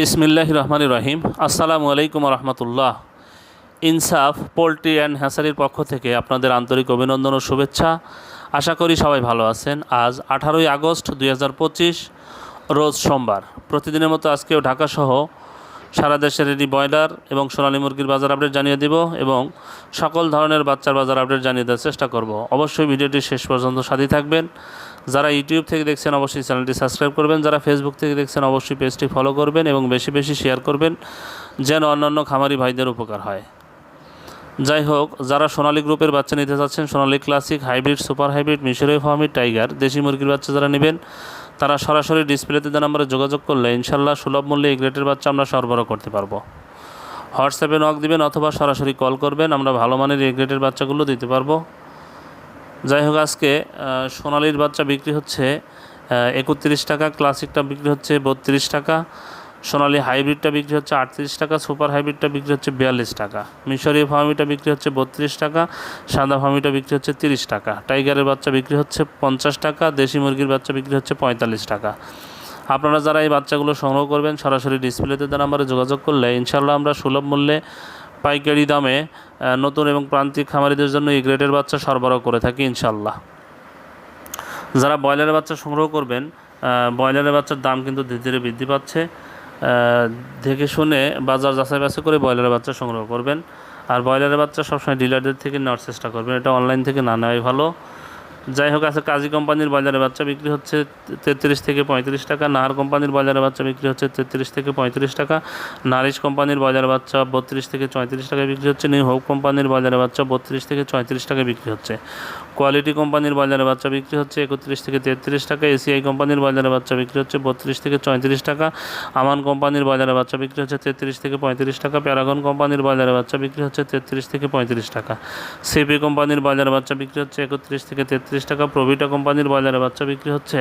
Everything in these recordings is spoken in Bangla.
বিসমিল্লাহ রহমান রহিম। আসসালামু আলাইকুম রহমতুল্লাহ। ইনসাফ, পোলট্রি অ্যান্ড হ্যাসারির পক্ষ থেকে আপনাদের আন্তরিক অভিনন্দন ও শুভেচ্ছা। আশা করি সবাই ভালো আছেন। আজ আঠারোই আগস্ট দুই হাজার পঁচিশ, রোজ সোমবার। প্রতিদিনের মতো আজকেও ঢাকাসহ সারা দেশের এটি ব্রয়লার এবং সোনালী মুরগির বাজার আপডেট জানিয়ে দিব এবং সকল ধরনের বাচ্চার বাজার আপডেট জানিয়ে দেওয়ার চেষ্টা করব। অবশ্যই ভিডিওটি শেষ পর্যন্ত সাথী থাকবেন। যারা ইউটিউব থেকে দেখছেন অবশ্যই চ্যানেলটি সাবস্ক্রাইব করবেন, যারা ফেসবুক থেকে দেখছেন অবশ্যই পেজটি ফলো করবেন এবং বেশি বেশি শেয়ার করবেন, যেন অন্যান্য খামারি ভাইদের উপকার হয়। যাই হোক, যারা সোনালী গ্রুপের বাচ্চা নিতে চাচ্ছেন Sonali classic hybrid super hybrid মিশরীয় ফার্মিড টাইগার দেশি মুরগির বাচ্চা যারা নেবেন, তারা সরাসরি ডিসপ্লেতে দেওয়া নাম্বারে যোগাযোগ করলে ইনশাল্লাহ সুলভ মূল্যে এই গ্রেটের বাচ্চা আমরা সরবরাহ করতে পারব। হোয়াটসঅ্যাপে নক দিবেন অথবা সরাসরি কল করবেন, আমরা ভালো মানের এই গ্রেটের বাচ্চাগুলো দিতে পারব। যাই হোক, আজকে সোনালির বাচ্চা বিক্রি হচ্ছে একত্রিশ টাকা, ক্লাসিকটা বিক্রি হচ্ছে বত্রিশ টাকা, সোনালি হাইব্রিডটা বিক্রি হচ্ছে আটত্রিশ টাকা, সুপার হাইব্রিডটা বিক্রি হচ্ছে বিয়াল্লিশ টাকা মিশরীয় ফার্মিটা বিক্রি হচ্ছে বত্রিশ টাকা, সাদা ফার্মিটা বিক্রি হচ্ছে তিরিশ টাকা, টাইগারের বাচ্চা বিক্রি হচ্ছে পঞ্চাশ টাকা, দেশি মুরগির বাচ্চা বিক্রি হচ্ছে পঁয়তাল্লিশ টাকা। আপনারা যারা এই বাচ্চাগুলো সংগ্রহ করবেন, সরাসরি ডিসপ্লেতে তার নাম্বারে যোগাযোগ করলে ইনশাল্লাহ আমরা সুলভ মূল্যে পাইকারি দামে নতুন এবং প্রান্তিক খামারিদের জন্য এই গ্রেডের বাচ্চা সরবরাহ করে থাকি ইনশাল্লাহ যারা ব্রয়লারের বাচ্চা সংগ্রহ করবেন ব্রয়লারের বাচ্চার দাম কিন্তু ধীরে ধীরে বৃদ্ধি পাচ্ছে। দেখে শুনে বাজার যাচাই বাছাই করে ব্রয়লারের বাচ্চা সংগ্রহ করবেন। আর ব্রয়লারের বাচ্চা সবসময় ডিলারদের থেকে নেওয়ার চেষ্টা করবেন। এটা অনলাইন থেকে না নেওয়াই ভালো। যাই হোক আছে কাজী কোম্পানির বাজারে বাচ্চা বিক্রি হচ্ছে তেত্রিশ থেকে পঁয়ত্রিশ টাকা, নাহার কোম্পানির বাজারে বাচ্চা বিক্রি হচ্ছে তেত্রিশ থেকে পঁয়ত্রিশ টাকা, নারিশ কোম্পানির বাজারে বাচ্চা বত্রিশ থেকে চৌত্রিশ টাকায় বিক্রি হচ্ছে, নিউ হোপ কোম্পানির বাজারে বাচ্চা বত্রিশ থেকে চৌত্রিশ টাকায় বিক্রি হচ্ছে। কোয়ালিটি কোম্পানির বাজারে বাচ্চা বিক্রি হচ্ছে একত্রিশ থেকে তেত্রিশ টাকা, এসিআই কোম্পানির বাজারে বাচ্চা বিক্রি হচ্ছে বত্রিশ থেকে চৌত্রিশ টাকা, আমান কোম্পানির বাজারে বাচ্চা বিক্রি হচ্ছে তেত্রিশ থেকে পঁয়ত্রিশ টাকা, প্যারাগন কোম্পানির বাজারে বাচ্চা বিক্রি হচ্ছে তেত্রিশ থেকে পঁয়ত্রিশ টাকা। সিপি কোম্পানির বাজারে বাচ্চা বিক্রি হচ্ছে একত্রিশ থেকে তেত্রিশ টাকা প্রভিটা কোম্পানির বাজারে বাচ্চা বিক্রি হচ্ছে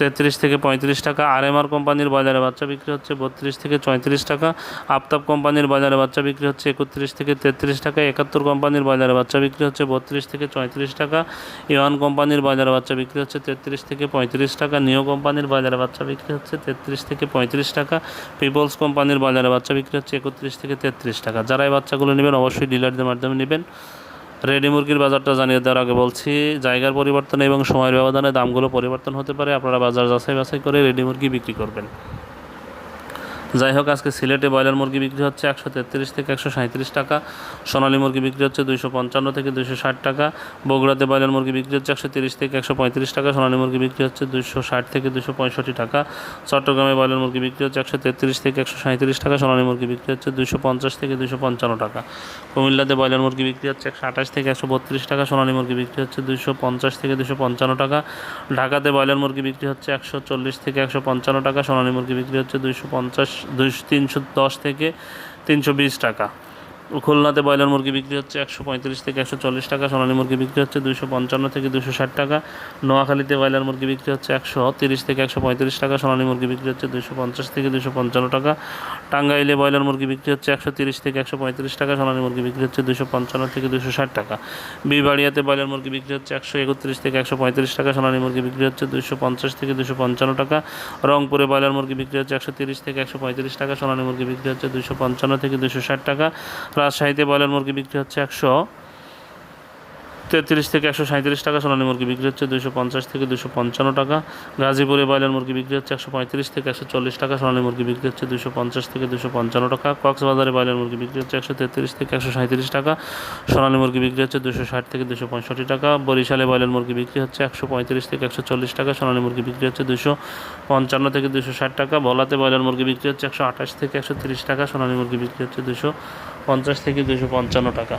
তেত্রিশ থেকে পঁয়ত্রিশ টাকা। আরএমআর কোম্পানির বাজারে বাচ্চা বিক্রি হচ্ছে বত্রিশ থেকে চৌত্রিশ টাকা। আফতাব কোম্পানির বাজারে বাচ্চা বিক্রি হচ্ছে একত্রিশ থেকে তেত্রিশ টাকা। একাত্তর কোম্পানির বাজারে বাচ্চা বিক্রি হচ্ছে বত্রিশ থেকে চৌত্রিশ টাকা। ইওয়ান কোম্পানির বাজারে বাচ্চা বিক্রি হচ্ছে তেত্রিশ থেকে পঁয়ত্রিশ টাকা। নিও কোম্পানির বাজারে বাচ্চা বিক্রি হচ্ছে তেত্রিশ থেকে পঁয়ত্রিশ টাকা। পিপলস কোম্পানির বাজারে বাচ্চা বিক্রি হচ্ছে একত্রিশ থেকে তেত্রিশ টাকা। যারা এই বাচ্চাগুলো নেবেন, অবশ্যই ডিলারদের মাধ্যমে নেবেন। রেডি মুরগির বাজারটা জানিয়ে দেওয়ার আগে বলছি, জায়গার পরিবর্তন এবং সময়ের ব্যবধানে দামগুলো পরিবর্তন হতে পারে। আপনারা বাজার যাচাই বাছাই করে রেডি মুরগি বিক্রি করবেন। যাই হোক আজকে সিলেটে ব্রয়লার মুরগি বিক্রি হচ্ছে একশো তেত্রিশ থেকে একশো সাঁত্রিশ টাকা সোনালী মুরগি বিক্রি হচ্ছে দুইশো পঞ্চান্ন থেকে দুইশো ষাট টাকা বগুড়াতে ব্রয়লার মুরগি বিক্রি হচ্ছে একশো তিরিশ থেকে একশো পঁয়ত্রিশ টাকা সোনালী মুরগি বিক্রি হচ্ছে দুইশো ষাট থেকে দুশো পঁয়ষট্টি টাকা চট্টগ্রামে ব্রয়লার মুরগি বিক্রি হচ্ছে একশো তেত্রিশ থেকে একশো সাঁত্রিশ টাকা সোনালী মুরগি বিক্রি হচ্ছে দুশো পঞ্চাশ থেকে দুশো পঞ্চান্ন টাকা কুমিল্লাতে ব্রয়লার মুরগি বিক্রি হচ্ছে একশো আঠাশ থেকে একশো বত্রিশ টাকা সোনালী মুরগি বিক্রি হচ্ছে দুশো পঞ্চাশ থেকে দুশো পঞ্চান্ন টাকা ঢাকাতে ব্রয়লার মুরগি বিক্রি হচ্ছে একশো চল্লিশ থেকে একশো পঞ্চান্ন টাকা সোনালী মুরগি বিক্রি হচ্ছে দুইশো পঞ্চাশ দুইশো তিনশো দশ থেকে তিনশো বিশ টাকা। খুলনাতে ব্রয়লার মুরগি বিক্রি হচ্ছে একশো পঁয়ত্রিশ থেকে একশো চল্লিশ টাকা সোনালী মুরগি বিক্রি হচ্ছে দুশো পঞ্চান্ন থেকে দুশো ষাট টাকা নোয়াখালীতে ব্রয়লার মুরগি বিক্রি হচ্ছে একশো তিরিশ থেকে একশো পঁয়ত্রিশ টাকা সোনালী মুরগি বিক্রি হচ্ছে দুশো পঞ্চাশ থেকে দুশো পঞ্চান্ন টাকা টাঙ্গাইলে ব্রয়লার মুরগি বিক্রি হচ্ছে একশো তিরিশ থেকে একশো পঁয়ত্রিশ টাকা সোনালী মুরগি বিক্রি হচ্ছে দুশো পঞ্চান্ন থেকে দুশো ষাট টাকা বিবাড়িয়াতে ব্রয়লার মুরগি বিক্রি হচ্ছে একশো একত্রিশ থেকে একশো পঁয়ত্রিশ টাকা সোনালী মুরগি বিক্রি হচ্ছে দুশো পঞ্চাশ থেকে দুশো পঞ্চান্ন টাকা রংপুরে ব্রয়লার মুরগি বিক্রি হচ্ছে একশো তিরিশ থেকে একশো পঁয়ত্রিশ টাকা সোনালী মুরগি বিক্রি হচ্ছে দুশো পঞ্চান্ন থেকে দুশো ষাট টাকা রাজশাহীতে ব্রয়লার মুরগি বিক্রি হচ্ছে একশো। তেত্রিশ থেকে একশো সাঁত্রিশ টাকা, সোনালী মুরগি বিক্রি হচ্ছে দুশো পঞ্চাশ থেকে দুশো পঞ্চান্ন টাকা। গাজীপুরে ব্রয়লার মুরগি বিক্রি হচ্ছে একশো পঁয়ত্রিশ থেকে একশো চল্লিশ টাকা, সোনালী মুরগি বিক্রি হচ্ছে দুশো পঞ্চাশ থেকে দুশো পঞ্চান্ন টাকা। কক্সবাজারে ব্রয়লার মুরগি বিক্রি হচ্ছে একশো তেত্রিশ থেকে একশো সাঁত্রিশ টাকা, সোনালী মুরগি বিক্রি হচ্ছে দুশো ষাট থেকে দুশো পঁয়ষট্টি টাকা। বরিশালে ব্রয়লার মুরগি বিক্রি হচ্ছে একশো পঁয়ত্রিশ থেকে একশো চল্লিশ টাকা, সোনালী মুরগি বিক্রি হচ্ছে দুশো পঞ্চান্ন থেকে দুশো ষাট টাকা। ভোলাতে ব্রয়লার মুরগি বিক্রি হচ্ছে একশো আঠাশ থেকে একশো তিরিশ টাকা, সোনালী মুরগি বিক্রি হচ্ছে দুশো পঞ্চাশ থেকে দুশো পঞ্চান্ন টাকা।